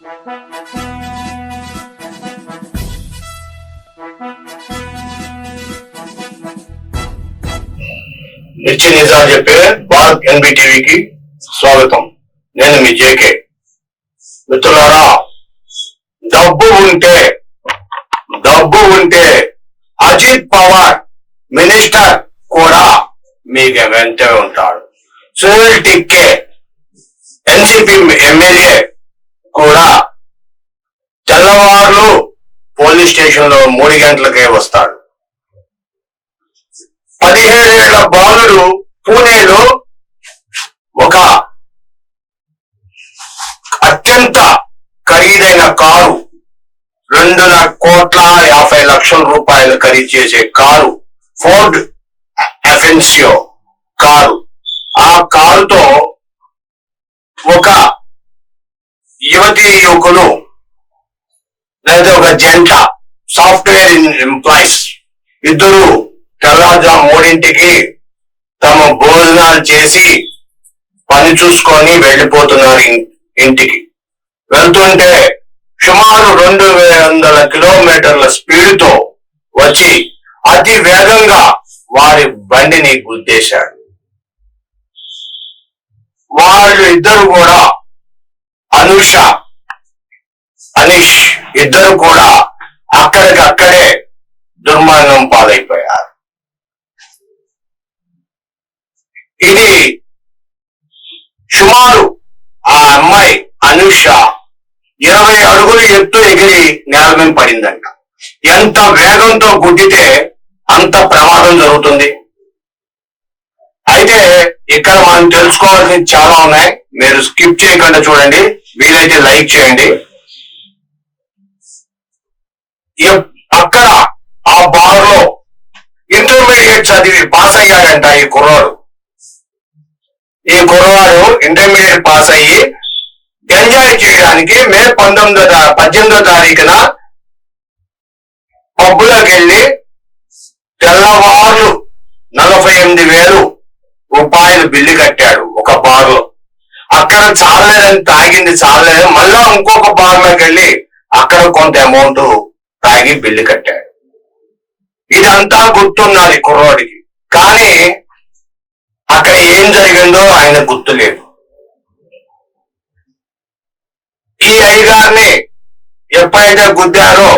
మిర్చి నిజాలు చెప్పే భారత్ ఎన్బిటివికి స్వాగతం. నేను మీ జేకే. మిత్రులారా డబ్బు ఉంటే డబ్బు ఉంటే అజిత్ పవార్ మినిస్టర్ కూడా మీకు వెంటే ఉంటాడు. సునీల్ టిక్కే ఎన్సిపి ఎమ్మెల్యే కూడా తెల్లవారులు పోలీస్ స్టేషన్లో మూడు గంటలకే వస్తాడు. పదిహేడేళ్ళ బాలుడు పూణేలో ఒక అత్యంత ఖరీదైన కారు రెండు కోట్ల యాభై లక్షల రూపాయలు ఖరీదు చేసే కారు ఫోర్డ్ ఎఫెన్సియో కారు. ఆ కారుతో ఒక యువతి యువకులు లేదా ఒక జంట సాఫ్ట్వేర్ ఎంప్లాయీస్ ఇద్దరు తెల్లవారుజాము మూడింటికి తమ భోజనాలు చేసి పని చూసుకొని వెళ్ళిపోతున్నారు ఇంటికి. వెళ్తుంటే సుమారు రెండు వందల కిలోమీటర్ల స్పీడ్తో వచ్చి అతి వేగంగా వారి బండిని గుద్దేశాడు. వాళ్ళు ఇద్దరు కూడా అనుష అనీష్ ఇద్దరు కూడా అక్కడికక్కడే దుర్మరణం పాలైపోయారు. ఇది సుమారు ఆ అమ్మాయి అనుష ఇరవై అడుగులు ఎత్తు ఎగిరి నేల మీద పడిందంట. ఎంత వేగంతో గుడ్డితే అంత ప్రమాదం జరుగుతుంది. అయితే ఇక్కడ మనం తెలుసుకోవాల్సింది చాలా ఉన్నాయి. మీరు స్కిప్ చేయకుండా చూడండి. వీలైతే లైక్ చేయండి. అక్కడ ఆ బార్లో ఇంటర్మీడియట్ చదివి పాస్ అయ్యాడంట ఈ కుర్రాడు. ఈ కుర్రవాడు ఇంటర్మీడియట్ పాస్ అయ్యి ఎంజాయ్ చేయడానికి మే పంతొమ్మిదో పద్దెనిమిదో తారీఖున పబ్బులోకి వెళ్ళి తెల్లవారు నలభై ఎనిమిది వేలు రూపాయలు బిల్లు కట్టాడు ఒక బార్లో. అక్కడ చాలలేదని తాగింది చాలలేదు మళ్ళా ఇంకొక బార్లోకి వెళ్ళి అక్కడ కొంత అమౌంట్ తాగి బిల్లు కట్టాడు. ఇదంతా గుర్తున్నది కుర్రోడికి. కానీ అక్కడ ఏం జరిగిందో ఆయన గుర్తులేదు. ఈ అయ్యగారిని ఎప్పుడైతే గుద్దారో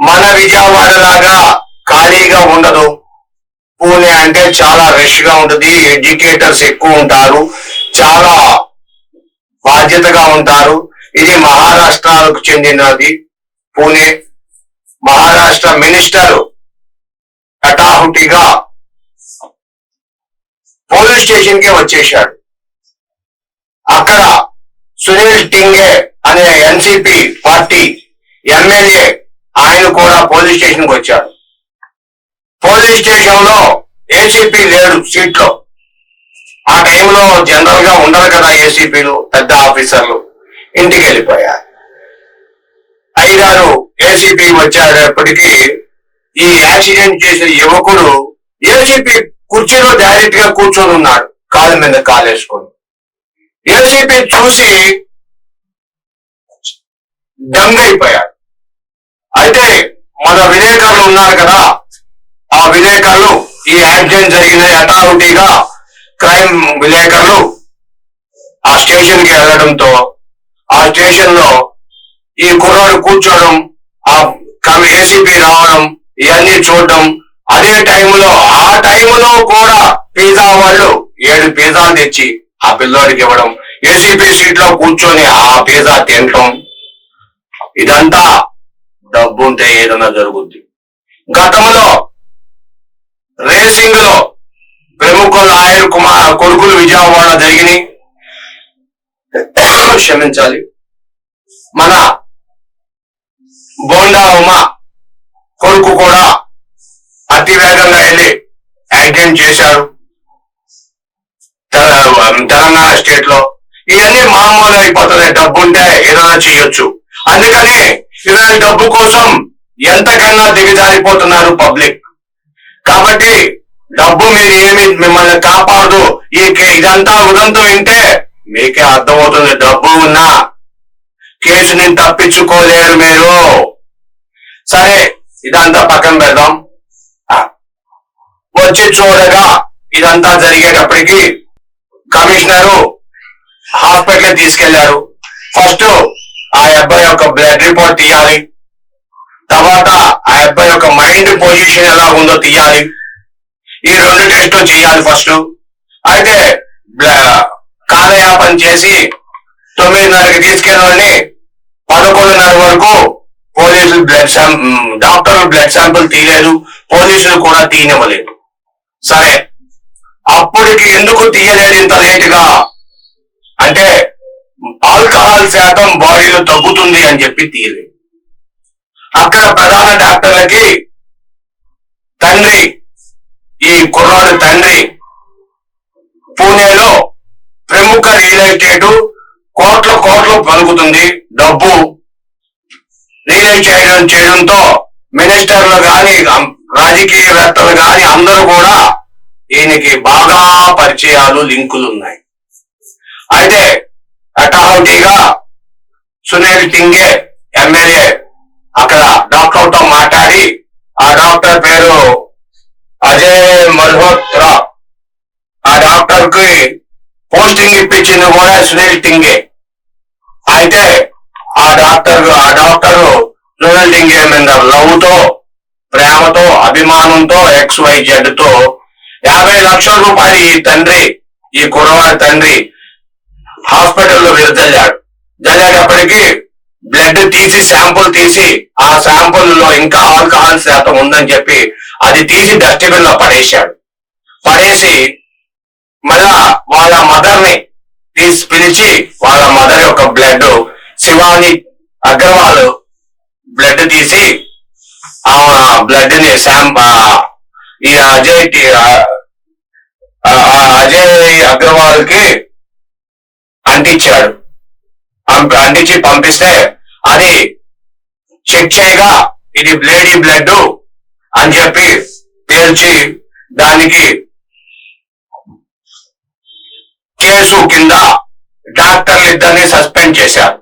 మన విజయవాడ లాగా ఖాళీగా ఉండదు. పూణే అంటే చాలా రష్గా ఉంటుంది. ఎడ్యుకేటర్స్ ఎక్కువ ఉంటారు. చాలా బాధ్యతగా ఉంటారు. ఇది మహారాష్ట్రకు చెందినది. పూణే మహారాష్ట్ర మినిస్టర్ కటాహుటిగా పోలీస్ స్టేషన్కి వచ్చేశాడు. అక్కడ సునీల్ టింగే అనే ఎన్సిపి పార్టీ ఎమ్మెల్యే ఆయన కూడా పోలీస్ స్టేషన్కి వచ్చాడు. పోలీస్ స్టేషన్లో ఏసీపీ లేడు సీట్లో. ఆ టైంలో జనరల్గా ఉండరు కదా ఏసీపీలు పెద్ద ఆఫీసర్లు ఇంటికి వెళ్ళిపోయారు ఐదారు ఏసీపీ వచ్చేటప్పటికి ఈ యాక్సిడెంట్ చేసిన యువకుడు ఏసీపీ కుర్చీలో డైరెక్ట్గా కూర్చొని ఉన్నాడు. కాలు మీద కాలేసుకొని. ఏసీపీ చూసి దంగైపోయాడు అయితే మన విలేకరులు ఉన్నారు కదా ఆ విలేకరులు ఈ యాక్సిడెంట్ జరిగిన అథారిటీగా క్రైమ్ విలేకరులు ఆ స్టేషన్కి వెళ్ళడంతో ఆ స్టేషన్లో ఈ కుర్రాడు కూర్చోవడం ఆ ఏసీపీ రావడం ఇవన్నీ చూడడం అదే టైంలో ఆ టైంలో కూడా పిజ్జా వాళ్ళు ఏడు పిజ్జాలు తెచ్చి ఆ పిల్లోడికి ఇవ్వడం ఏసీపీ సీట్లో కూర్చొని ఆ పిజ్జా తినటం ఇదంతా డబ్బు ఉంటే ఏదైనా జరుగుద్ది. గతంలో రేసింగ్లో ప్రముఖ లాయర్ కుమార్ కొడుకులు విజయవాడ జరిగినాయి క్షమించాలి. మన బోండా ఉమ కొడుకు కూడా అతి వేగంగా వెళ్ళి యాక్సిడెంట్ చేశారు తెలంగాణ స్టేట్లో ఇవన్నీ మామూలు అయిపోతుంది డబ్బు ఉంటే ఏదైనా చేయొచ్చు. అందుకని ఇవాళ డబ్బు కోసం ఎంతకన్నా దిగజారిపోతున్నారు పబ్లిక్. కాబట్టి డబ్బు మీరు ఏమి మిమ్మల్ని కాపాడదు. ఈ కే- ఇదంతా ఉదంతం వింటే మీకే అర్థమవుతుంది డబ్బు ఉన్నా. కేసుని తప్పించుకోలేరు మీరు. సరే ఇదంతా పక్కన పెడదాం. వచ్చి చూడగా ఇదంతా జరిగేటప్పటికి కమిషనరు హాస్పిటల్ తీసుకెళ్ళారు. ఫస్ట్ ఆ అబ్బాయి యొక్క బ్లడ్ రిపోర్ట్ తీయాలి. తర్వాత ఆ అబ్బాయి యొక్క మైండ్ పొజిషన్ ఎలా ఉందో తీయాలి. ఈ రెండు టెస్టులు చేయాలి ఫస్ట్. అయితే కాలయాపన చేసి తొమ్మిదిన్నరకి తీసుకెళ్ళని పదకొండున్నర వరకు పోలీసులు బ్లడ్ డాక్టర్లు బ్లడ్ శాంపుల్ తీయలేదు. పోలీసులు కూడా తీయనివ్వలేదు. సరే. అప్పటికి ఎందుకు తీయలేదు ఇంత లేటుగా? అంటే ఆల్కహాల్ శాతం బాడీలో తగ్గుతుంది అని చెప్పి తీయలేదు. అక్కడ ప్రధాన డాక్టర్లకి తండ్రి ఈ కుర్రాడు తండ్రి పూణేలో ప్రముఖ రియల్ ఎస్టేట్ కోట్ల కోట్లు పలుకుతుంది. డబ్బు రియల్ చేయడం చేయడంతో మినిస్టర్లు గాని రాజకీయవేత్తలు గాని అందరూ కూడా ఈయనకి బాగా పరిచయాలు లింకులు ఉన్నాయి. అయితే అటాహౌటీగా సునీల్ టింగే ఎమ్మెల్యే అక్కడ డాక్టర్తో మాట్లాడి ఆ డాక్టర్ పేరు అజయ్ మల్హోత్రా. ఆ డాక్టర్కి పోస్టింగ్ ఇప్పించింది కూడా సునీల్ టింగే అయితే ఆ డాక్టర్ ఆ డాక్టర్ సునీల్ టింగే మీద లవ్తో ప్రేమతో అభిమానంతో ఎక్స్ వై జెడ్తో యాభై లక్షల రూపాయలు ఈ తండ్రి ఈ కుర్రవాడి తండ్రి హాస్పిటల్లో వెళ్తెళ్ళాడు జల్లేటప్పటికి బ్లడ్ తీసి శాంపుల్ తీసి ఆ శాంపుల్లో ఇంకా ఆల్కహాల్ శాతం ఉందని చెప్పి అది తీసి డస్ట్బిన్లో పడేశాడు. పడేసి మళ్ళా వాళ్ళ మదర్ని తీసి పిలిచి వాళ్ళ మదర్ యొక్క బ్లడ్ శివాని అగ్రవాల్ బ్లడ్ తీసి ఆ బ్లడ్ని శాం ఈ అజయ్ ఆ, అజయ్ అగ్రవాల్కి అంటించాడు అంటించి పంపిస్తే అది చెక్ చేయగా ఇది బ్లేడీ బ్లడ్ అని చెప్పి పేర్చి దానికి కేసు కింద డాక్టర్లు ఇద్దరిని సస్పెండ్ చేశారు.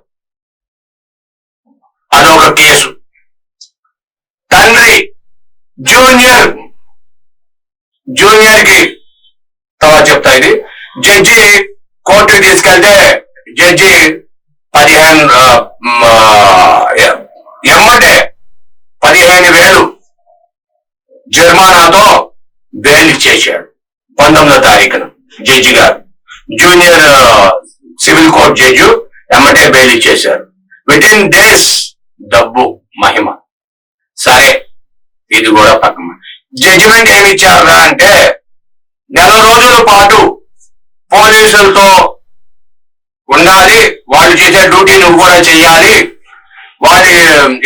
అదొక కేసు. తండ్రి జూనియర్ జూనియర్కి తర్వాత చెప్తా ఇది. జడ్జి కోర్టుకి తీసుకెళ్తే జడ్జి పదిహేను ఎమ్మటే పదిహేను వేలు బెయిల్ పంతొమ్మిదో తారీఖున జడ్జి గారు. జూనియర్ సివిల్ కోర్ట్ జడ్జి ఎమ్మటే బెయిల్ ఇచ్చేశారు. విత్ ఇన్ డేస్ డబ్బు మహిమ. సరే ఇది కూడా పక్కన. జడ్జిమెంట్ ఏమి ఇచ్చారు అంటే నెల రోజుల పాటు పోలీసులతో ఉండాలి వాళ్ళు చేసే డ్యూటీ నువ్వు కూడా చేయాలి వారి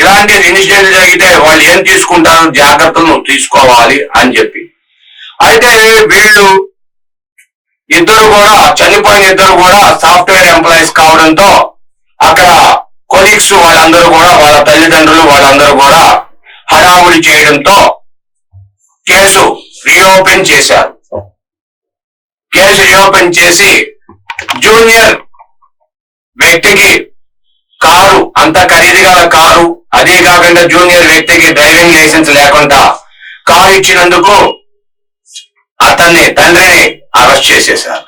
ఇలాంటి ఇన్సిడెంట్ జరిగితే వాళ్ళు ఏం తీసుకుంటారు జాగ్రత్తలు నువ్వు తీసుకోవాలి అని చెప్పి. అయితే వీళ్ళు ఇద్దరు కూడా చనిపోయిన ఇద్దరు కూడా సాఫ్ట్వేర్ ఎంప్లాయీస్ కావడంతో అక్కడ కొలీగ్స్ వాళ్ళందరూ కూడా వాళ్ళ తల్లిదండ్రులు వాళ్ళందరూ కూడా హడావుడి చేయడంతో కేసు రీఓపెన్ చేశారు. కేసు రీఓపెన్ చేసి జూనియర్ వ్యక్తికి కారు అంత ఖరీదుగల కారు అదే కాకుండా జూనియర్ వ్యక్తికి డ్రైవింగ్ లైసెన్స్ లేకుండా కారు ఇచ్చినందుకు అతన్ని తండ్రిని అరెస్ట్ చేసేశారు.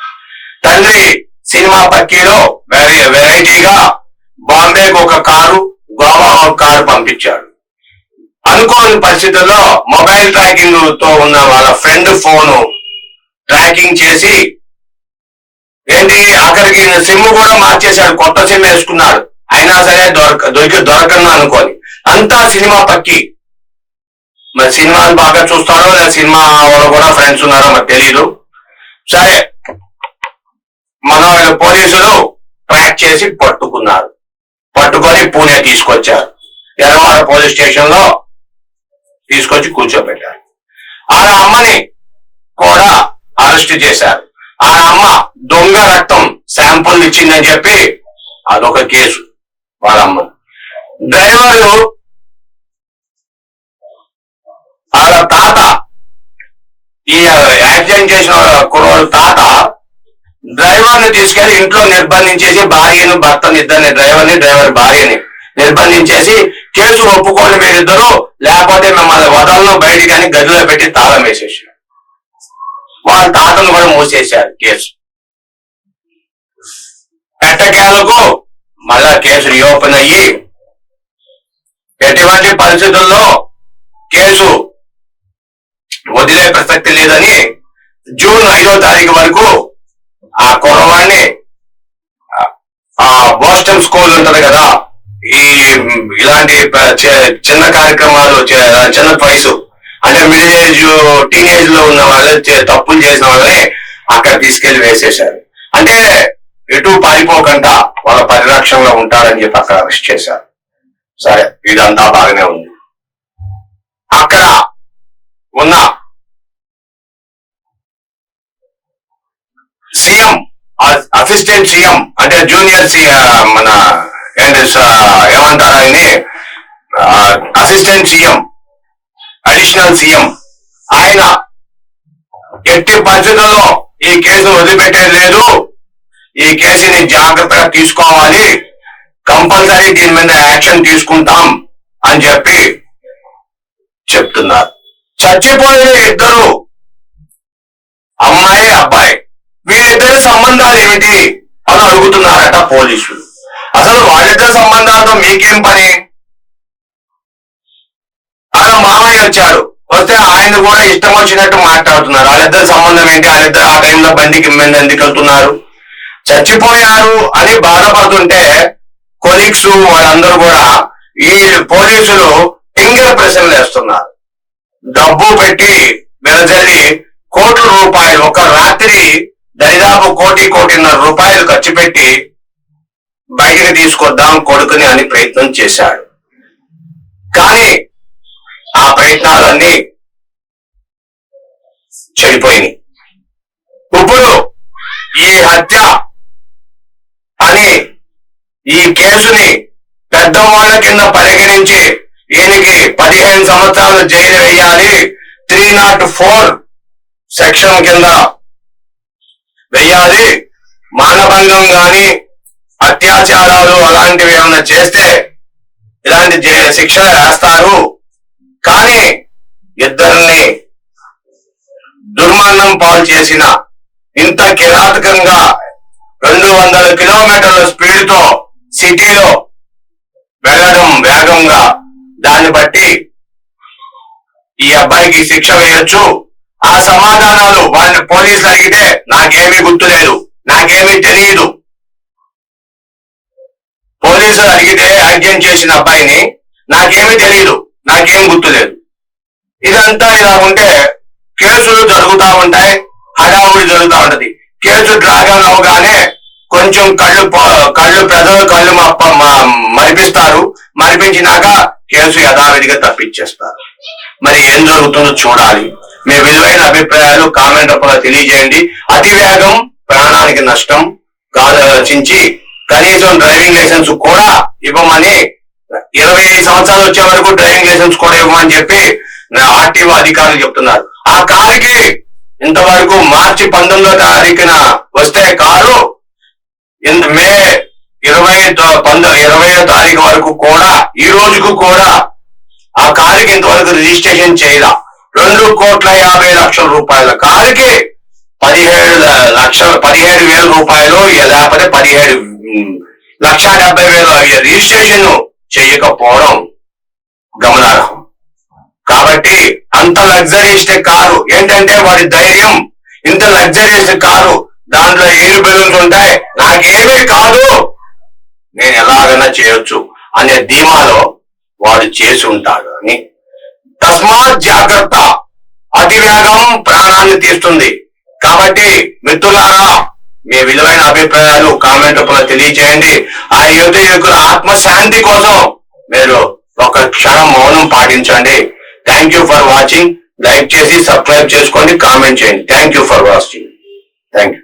తండ్రి సినిమా పక్కీలో వెరై వెరైటీగా బాంబేకి ఒక కారు గోవా ఒక కారు పంపించాడు. అనుకోని పరిస్థితుల్లో మొబైల్ ట్రాకింగ్తో ఉన్న వాళ్ళ ఫ్రెండ్ ఫోను ట్రాకింగ్ చేసి ఏంటి అక్కడికి సిమ్ కూడా మార్చేశాడు కొత్త సిమ్ వేసుకున్నాడు. అయినా సరే దొరక దొరికి దొరకను అనుకోని. అంతా సినిమా పక్కి. మరి సినిమాలు బాగా చూస్తాడో లేదా సినిమా వాళ్ళు కూడా ఫ్రెండ్స్ ఉన్నారో మరి తెలియదు సరే మన వాళ్ళు పోలీసులు ట్రాక్ చేసి పట్టుకున్నారు. పట్టుకొని పూణే తీసుకొచ్చారు. ఎర్రమాడ పోలీస్ స్టేషన్లో తీసుకొచ్చి కూర్చోబెట్టారు. ఆ అమ్మని కూడా అరెస్ట్ చేశారు. ఆ అమ్మ దొంగ రక్తం శాంపుల్ ఇచ్చిందని చెప్పి అదొక కేసు వాళ్ళ అమ్మ డ్రైవరు వాళ్ళ తాత ఈ యాక్సిడెంట్ చేసిన కుర్రోడు తాత డ్రైవర్ని తీసుకెళ్ళి ఇంట్లో నిర్బంధించేసి భార్యను భర్తని ఇద్దరిని డ్రైవర్ని డ్రైవర్ భార్యని నిర్బంధించేసి కేసు ఒప్పుకోండి మీరిద్దరు లేకపోతే మిమ్మల్ని వదలను బయటికి కానీ గదిలో పెట్టి తాళం వేసేసారు వాళ్ళ తాతను కూడా మూసేశారు కేసు. ఎట్టకేలకు మళ్ళా కేసు రీఓపెన్ అయ్యి ఎటువంటి పరిస్థితుల్లో కేసు వదిలే ప్రసక్తి లేదని జూన్ ఐదో తారీఖు వరకు ఆ కుర్రవాడిని ఆ బోస్టన్ స్కూల్ ఉంటది కదా ఈ ఇలాంటి చిన్న కార్యక్రమాలు చిన్న వయసు అంటే మిడిల్ ఏజ్ టీనేజ్లో ఉన్న వాళ్ళు తప్పులు చేసిన వాళ్ళని అక్కడ తీసుకెళ్ళి వేసేశారు. అంటే ఎటు పారిపోకుండా వాళ్ళ పరిరక్షణలో ఉంటారని చెప్పి అక్కడ అరెస్ట్ చేశారు. సరే ఇదంతా బాగానే ఉంది. అక్కడ ఉన్న సీఎం అసిస్టెంట్ సీఎం అంటే జూనియర్ మన ఏంటి ఏమంటారు ఆయన్ని? అసిస్టెంట్ సీఎం అడిషనల్ సీఎం ఆయన ఎట్టి పరిస్థితుల్లో ఈ కేసు వదిలిపెట్టేది లేదు. ఈ కేసుని జాగ్రత్తగా తీసుకోవాలి. కంపల్సరీ దీని మీద యాక్షన్ తీసుకుంటాం అని చెప్పి చెప్తున్నారు. చచ్చిపోయిన ఇద్దరు అమ్మాయి అబ్బాయి. వీళ్ళిద్దరి సంబంధాలు ఏమిటి అని అడుగుతున్నారట పోలీసులు. అసలు వాళ్ళిద్దరి సంబంధాలతో మీకేం పని? అలా మామయ్య వచ్చాడు. వస్తే ఆయన కూడా ఇష్టం వచ్చినట్టు మాట్లాడుతున్నారు. వాళ్ళిద్దరి సంబంధం ఏంటి? వాళ్ళిద్దరు ఆ టైంలో బండికి మీద ఎందుకు వెళ్తున్నారు? చచ్చిపోయారు అని బాధపడుతుంటే కొలీగ్స్ వాళ్ళందరూ కూడా ఈ పోలీసులు టింగర్ ప్రశ్నలు వేస్తున్నారు. డబ్బు పెట్టి వెలజల్లి కోట్ల రూపాయలు ఒక రాత్రి దరిదాపు కోటి కోటిన్నర రూపాయలు ఖర్చు పెట్టి బయటికి తీసుకొద్దాం కొడుకుని అని ప్రయత్నం చేశాడు. కానీ ఆ ప్రయత్నాలన్నీ చెడిపోయినాయి. ఇప్పుడు ఈ హత్య అని ఈ కేసుని పెద్దవాళ్ళ కింద పరిగణించి ఈయనకి పదిహేను సంవత్సరాలు జైలు వేయాలి. త్రీ నాట్ ఫోర్ సెక్షన్ కింద చెయ్యాలి మానభంగం గాని అత్యాచారాలు అలాంటివి ఏమైనా చేస్తే ఇలాంటి జై- శిక్ష వేస్తారు. కానీ ఇద్దరిని దుర్మరణం పాలు చేసిన ఇంత కిరాతకంగా రెండు వందల కిలోమీటర్ల స్పీడ్తో సిటీలో వెళ్ళడం వేగంగా దాన్ని బట్టి ఈ అబ్బాయికి శిక్ష వేయొచ్చు. ఆ సమాధానాలు వాళ్ళని పోలీసులు అడిగితే నాకేమీ గుర్తులేదు నాకేమీ తెలియదు పోలీసులు అడిగితే యాక్సిడెంట్ చేసిన అబ్బాయిని నాకేమీ తెలియదు నాకేం గుర్తులేదు ఇదంతా ఇలా ఉంటే కేసులు జరుగుతా ఉంటాయి హడావుడి జరుగుతా ఉంటది. కేసు డ్రాగన్ అవగానే కొంచెం కళ్ళు కళ్ళు ప్రజలు కళ్ళు మప్ప- మ- మరిపిస్తారు. మరిపించినాక కేసు యథావిధిగా తప్పించేస్తారు. మరి ఏం జరుగుతుందో చూడాలి. మీ విలువైన అభిప్రాయాలు కామెంట్ రూపంలో తెలియజేయండి. అతి వేగం ప్రాణానికి నష్టం ఆలోచించి కనీసం డ్రైవింగ్ లైసెన్స్ కూడా ఇవ్వమని ఇరవై ఐదు సంవత్సరాలు వచ్చే వరకు డ్రైవింగ్ లైసెన్స్ కూడా ఇవ్వమని చెప్పి ఆర్టీఓ అధికారులు చెప్తున్నారు. ఆ కారుకి ఇంతవరకు మార్చి పంతొమ్మిదో తారీఖున వస్తే కారు ఇంత మే ఇరవై తో- ఇరవయో తారీఖు వరకు కూడా ఈ రోజుకు కూడా ఆ కారుకి ఇంతవరకు రిజిస్ట్రేషన్ చేయాల. రెండు కోట్ల యాభై లక్షల రూపాయల కారుకి పదిహేడు లక్షల పదిహేడు వేల రూపాయలు లేకపోతే పదిహేడు లక్ష డెబ్బై వేలు రిజిస్ట్రేషన్ చేయకపోవడం గమనార్హం. కాబట్టి అంత లగ్జరీస్ట్ కారు ఏంటంటే వాడి ధైర్యం ఇంత లగ్జరీస్ కారు దాంట్లో ఏడు బెలూన్స్ ఉంటాయి. నాకేమీ కాదు. నేను ఎలాగైనా చేయొచ్చు అనే ధీమాలో వాడు చేసి ఉంటాడు అని తస్మాత్ జాగ్రత్త. అతివేగం ప్రాణాన్ని తీస్తుంది. కాబట్టి మిత్రులారా మీ విలువైన అభిప్రాయాలు కామెంట్ రూపంలో తెలియజేయండి. ఆ యువత యువకుల ఆత్మశాంతి కోసం మీరు ఒక క్షణం మౌనం పాటించండి. Thank you for watching like చేసి సబ్స్క్రైబ్ చేసుకోండి కామెంట్ చేయండి. Thank you for watching thank you